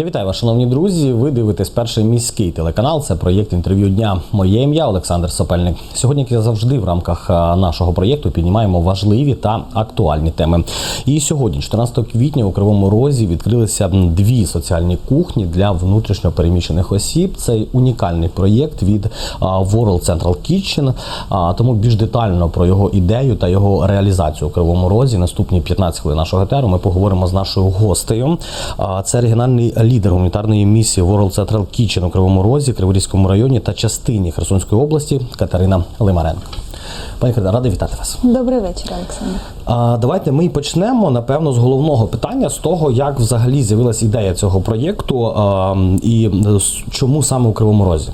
Я вітаю вас, шановні друзі. Ви дивитесь перший міський телеканал. Це проєкт інтерв'ю дня. Моє ім'я Олександр Сопельник. Сьогодні, як завжди, в рамках нашого проєкту піднімаємо важливі та актуальні теми. І сьогодні, 14 квітня, у Кривому Розі відкрилися дві соціальні кухні для внутрішньо переміщених осіб. Це унікальний проєкт від а, World Central Kitchen. Тому більш детально про його ідею та його реалізацію у Кривому Розі. Наступні 15 хвилин нашого етеру ми поговоримо з нашою гостею. Це регіональний лідер гуманітарної місії World Central Kitchen у Кривому Розі, Криворізькому районі та частині Херсонської області Катерина Лимаренко. Пані Катерина, радий вітати вас. Добрий вечір, Олександр. А, давайте ми почнемо напевно з головного питання з того, як взагалі з'явилася ідея цього проєкту а, і чому саме у Кривому Розі.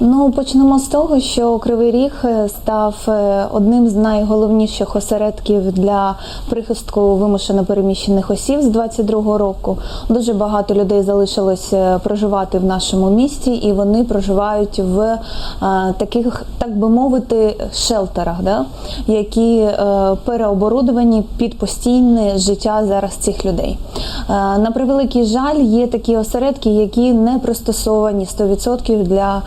Ну почнемо з того, що Кривий Ріг е, став е, одним з найголовніших осередків для прихистку вимушено переміщених осіб з 22-го року. Дуже багато людей залишилось е, проживати в нашому місті, і вони проживають в таких, так би мовити, шелтерах, да? які переоборудовані під постійне життя зараз цих людей. На превеликий жаль, є такі осередки, які не пристосовані 100% для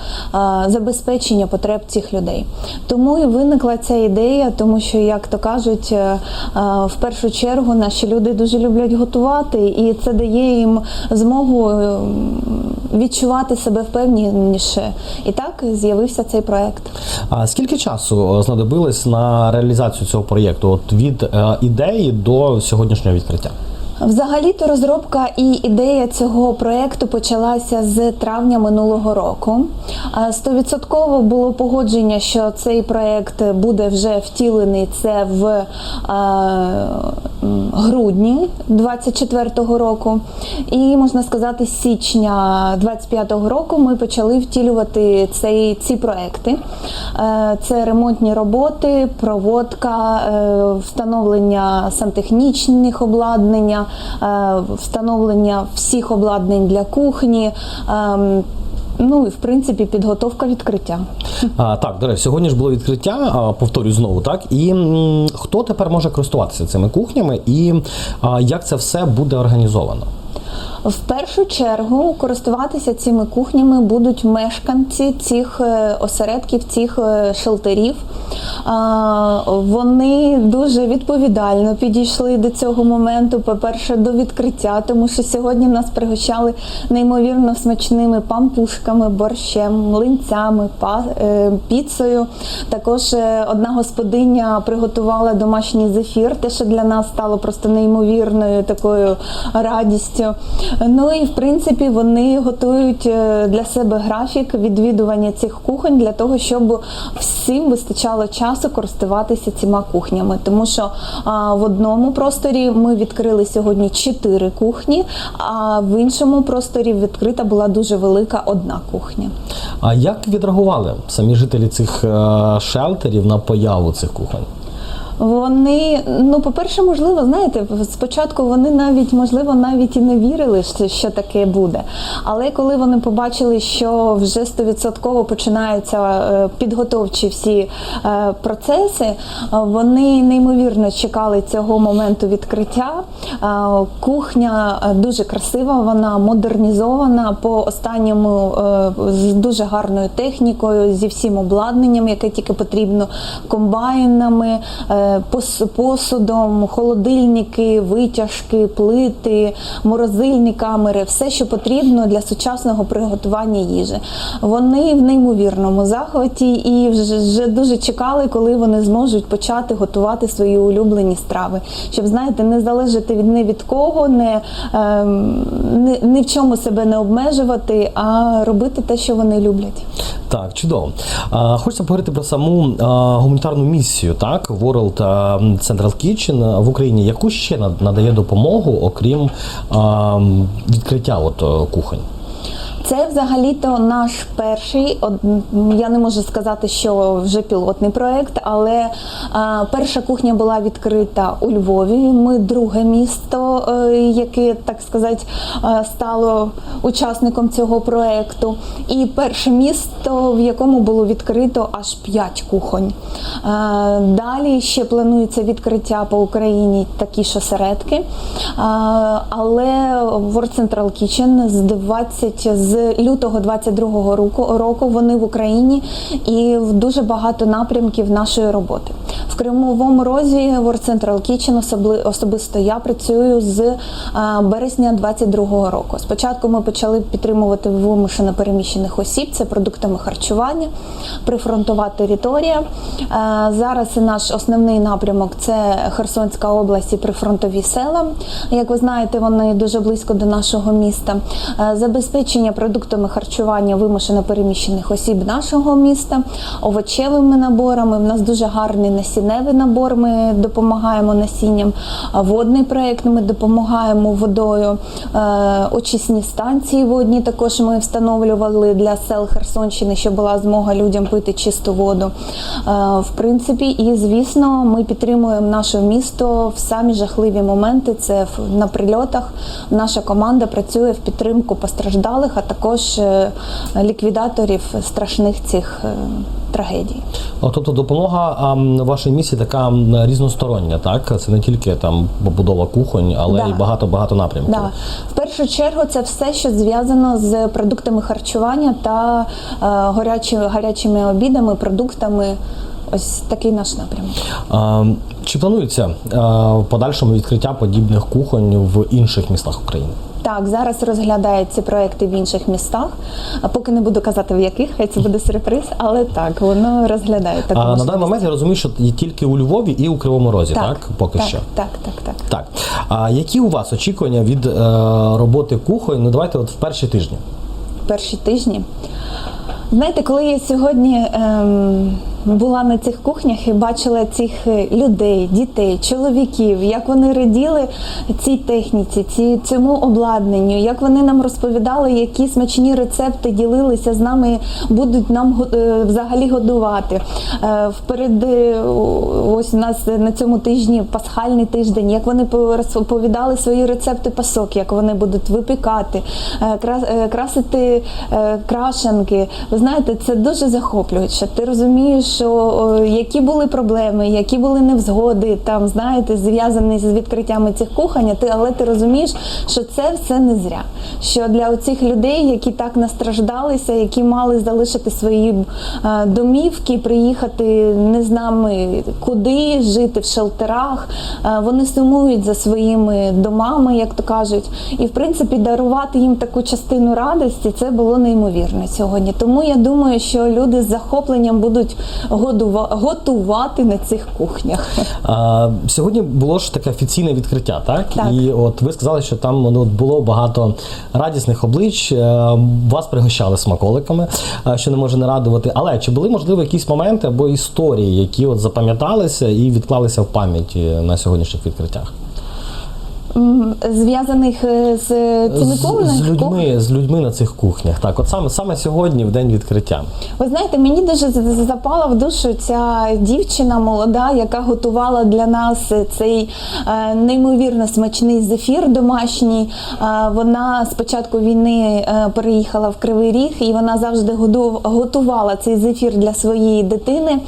забезпечення потреб цих людей. Тому і виникла ця ідея, тому що, як то кажуть, е, е, в першу чергу наші люди дуже люблять готувати, і це дає їм змогу е, відчувати себе впевненіше. І так з'явився цей проект. А скільки часу е, знадобилось на реалізацію цього проєкту? От від е, ідеї до сьогоднішнього відкриття? Взагалі-то розробка і ідея цього проекту почалася з травня минулого року. Стовідсотково було погодження, що цей проект буде вже втілений це в е, грудні 24-го року. І можна сказати, з січня 25-го року ми почали втілювати цей, ці проекти. Е, Це ремонтні роботи, проводка, е, встановлення сантехнічних обладнання, встановлення всіх обладнань для кухні. ем, Ну і в принципі підготовка відкриття. А, так, до речі, сьогодні ж було відкриття, повторюю знову, так. І хто тепер може користуватися цими кухнями, і а, як це все буде організовано? В першу чергу користуватися цими кухнями будуть мешканці цих е, осередків, цих е, шелтерів. Вони дуже відповідально підійшли до цього моменту. По-перше, до відкриття, тому що сьогодні нас пригощали неймовірно смачними пампушками, борщем, млинцями, е, піцею. Також одна господиня приготувала домашній зефір, те, що для нас стало просто неймовірною такою радістю. Ну і в принципі вони готують е, для себе графік відвідування цих кухонь для того, щоб всім вистачало часу користуватися цими кухнями. Тому що в одному просторі ми відкрили сьогодні чотири кухні, а в іншому просторі відкрита була дуже велика одна кухня. А як відреагували самі жителі цих е, шелтерів на появу цих кухонь? Вони, ну, по-перше, можливо, знаєте, спочатку вони навіть, можливо, навіть і не вірили, що, таке буде. Але коли вони побачили, що вже стовідсотково починаються е, підготовчі всі е, процеси, вони неймовірно чекали цього моменту відкриття. Е, Кухня дуже красива, вона модернізована по останньому з дуже гарною технікою, зі всім обладнанням, яке тільки потрібно, комбайнами, посудом, холодильники, витяжки, плити, морозильні камери, все, що потрібно для сучасного приготування їжі. Вони в неймовірному захваті і вже, дуже чекали, коли вони зможуть почати готувати свої улюблені страви, щоб знаєте, не залежати від не від кого, ем, не, ні в чому себе не обмежувати, а робити те, що вони люблять. Так, чудово. А, хочеться поговорити про саму а, гуманітарну місію, так, World Central Kitchen в Україні. Яку ще над- надає допомогу, окрім а, відкриття от, кухонь? Це взагалі-то наш перший. Я не можу сказати, що вже пілотний проект, але перша кухня була відкрита у Львові. Ми друге місто, е, яке так сказати е, стало учасником цього проекту. І перше місто, в якому було відкрито аж п'ять кухонь. Е, Далі ще планується відкриття по Україні такі ж осередки. Е, Але World Central Kitchen з 20, з лютого 22 року, року вони в Україні і в дуже багато напрямків нашої роботи. В Кривому Розі World Central Kitchen особисто я працюю з е, березня 22 року. Спочатку ми почали підтримувати вимушено переміщених осіб, це продуктами харчування, прифронтова територія. Е, Зараз наш основний напрямок це Херсонська область і прифронтові села. Як ви знаєте, вони дуже близько до нашого міста. Е, Забезпечення продуктами харчування вимушено переміщених осіб нашого міста, овочевими наборами. В нас дуже гарний насінневий набор. Ми допомагаємо насінням. Водний проєкт ми допомагаємо водою. Е, Очисні станції водні також ми встановлювали для сел Херсонщини, щоб була змога людям пити чисту воду. Е, В принципі, і звісно, ми підтримуємо наше місто в самі жахливі моменти. Це на прильотах. Наша команда працює в підтримку постраждалих, а також е, ліквідаторів страшних цих трагедій. Тобто допомога а, вашої вашій місії така різностороння, так? Це не тільки там побудова кухонь, але Да. й багато-багато напрямків. Да. В першу чергу це все, що зв'язано з продуктами харчування та е, гарячими гарячими обідами, продуктами. Ось такий наш напрямок. А, чи планується а, в подальшому відкриття подібних кухонь в інших містах України? Так, зараз розглядають ці проекти в інших містах. А Поки не буду казати в яких, хай це буде сюрприз, але так, воно розглядає таку А, на даний момент я розумію, що є тільки у Львові і у Кривому Розі, так? Поки так, що. Так, так, так. Так. А які у вас очікування від е, роботи кухонь? Ну давайте от в перші тижні. перші тижні. Знаєте, коли я сьогодні ем, була на цих кухнях і бачила цих е, людей, дітей, чоловіків, як вони раділи цій техніці, ці, цьому обладнанню, як вони нам розповідали, які смачні рецепти ділилися з нами, будуть нам е, взагалі годувати. Е, Вперед ось у нас на цьому тижні пасхальний тиждень, як вони розповідали свої рецепти пасок, як вони будуть випікати, красити крашенки. Ви знаєте, це дуже захоплююче. Ти розумієш, що які були проблеми, які були невзгоди, там знаєте, зв'язані з відкриттями цих кухонь, ти, але ти розумієш, що це все не зря. Що для цих людей, які так настраждалися, які мали залишити свої е, домівки, приїхати не знами куди, жити в шелтерах, е, вони сумують за своїми домами, як то кажуть. І в принципі дарувати їм таку частину радості це було неймовірно сьогодні. Тому я думаю, що люди з захопленням будуть готувати на цих кухнях. А, сьогодні було ж таке офіційне відкриття, так? Так. І от ви сказали, що там ну, було багато радісних облич. е, Вас пригощали смаколиками, е, що не може не радувати. Але чи були можливо якісь моменти або історії, які от запам'яталися і відклалися в пам'яті на сьогоднішніх відкриттях? Зв'язаних е, з цими З, з людьми, з людьми на цих кухнях. Так, от саме саме сьогодні, в день відкриття. Ви знаєте, мені дуже запала в душу ця дівчина молода, яка готувала для нас цей е, неймовірно смачний зефір домашній. Е, вона з початку війни переїхала в Кривий Ріг, і вона завжди готувала цей зефір для своєї дитини.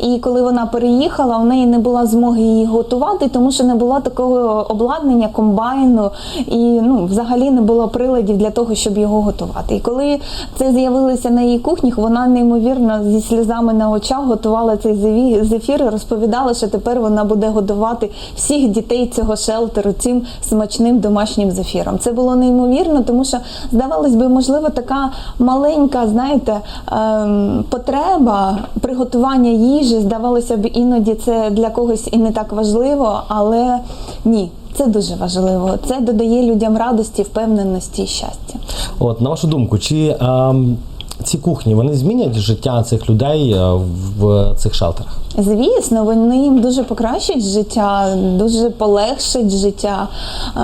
І коли вона переїхала, в неї не було змоги її готувати, тому що не було такого обладнання, комбайну, і ну, взагалі не було приладів для того, щоб його готувати. І коли це з'явилося на її кухні, вона неймовірно зі сльозами на очах готувала цей зефір і розповідала, що тепер вона буде годувати всіх дітей цього шелтеру цим смачним домашнім зефіром. Це було неймовірно, тому що здавалось би, можливо, така маленька, знаєте, ем, потреба приготування їжі. Здавалося б, іноді це для когось і не так важливо, але ні. Це дуже важливо. Це додає людям радості, впевненості і щастя. От на вашу думку, чи ем, ці кухні вони змінять життя цих людей е, в цих шелтерах? Звісно, вони їм дуже покращать життя, дуже полегшать життя. Е,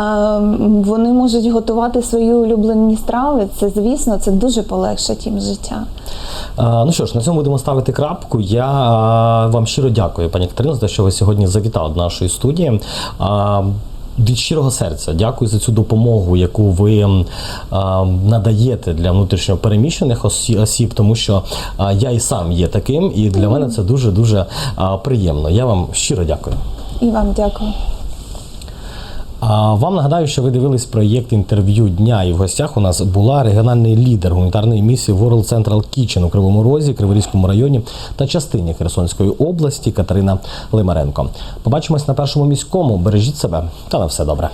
Вони можуть готувати свої улюблені страви. Це звісно, це дуже полегшить їм життя. Е, Ну що ж, на цьому будемо ставити крапку. Я е, вам щиро дякую, пані Катерино, за те, що ви сьогодні завітали до нашої студії. Від щирого серця дякую за цю допомогу, яку ви надаєте для внутрішньо переміщених осі- осіб, тому що я і сам є таким, і для мене це дуже дуже приємно. Я вам щиро дякую. І вам дякую. Вам нагадаю, що ви дивились проєкт інтерв'ю дня, і в гостях у нас була регіональний лідер гуманітарної місії World Central Kitchen у Кривому Розі, Криворізькому районі та частині Херсонської області Катерина Лимаренко. Побачимось на першому міському. Бережіть себе та на все добре.